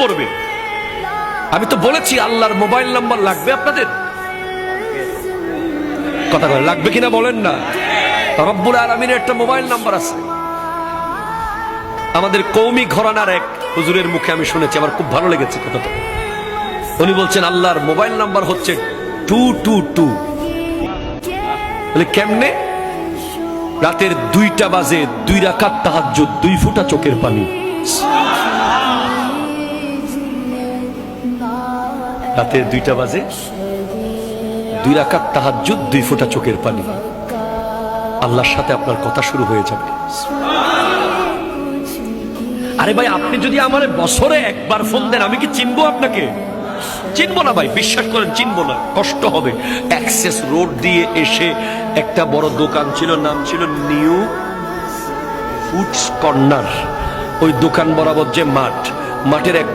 পড়বে। আমি তো বলেছি আল্লাহর মোবাইল নাম্বার লাগবে আপনাদের। কথা বলে লাগবে কিনা বলেন না। রব্বুল আলমিনের একটা মোবাইল নাম্বার আছে। আমাদের কৌমি ঘরানার এক হুজুরের মুখে আমি শুনেছি, আমার খুব ভালো লেগেছে কথাটা। উনি বলছেন, আল্লাহর মোবাইল নাম্বার হচ্ছে টু টু টু। কেমনে? রাতের দুইটা বাজে, দুই রাকাত তাহাজ্জুদ, দুই ফুটা চোখের পানি। রাতের দুইটা বাজে। দুই রাকাত তাহাজ্জুদ, দুই ফোঁটা চোখের পানি। আল্লাহর সাথে আপনার কথা শুরু হয়ে যাবে। আরে ভাই, আপনি যদি আমার বছরে একবার ফোন দেন, আমি কি চিনবো আপনাকে? চিনবো না ভাই, বিশ্বাস করেন, চিনবো না। কষ্ট হবে। অ্যাক্সেস রোড দিয়ে এসে একটা বড় দোকান ছিল, নাম ছিল নিউ ফুডস কর্নার ওই দোকান বরাবর যে মাঠ, মাঠের এক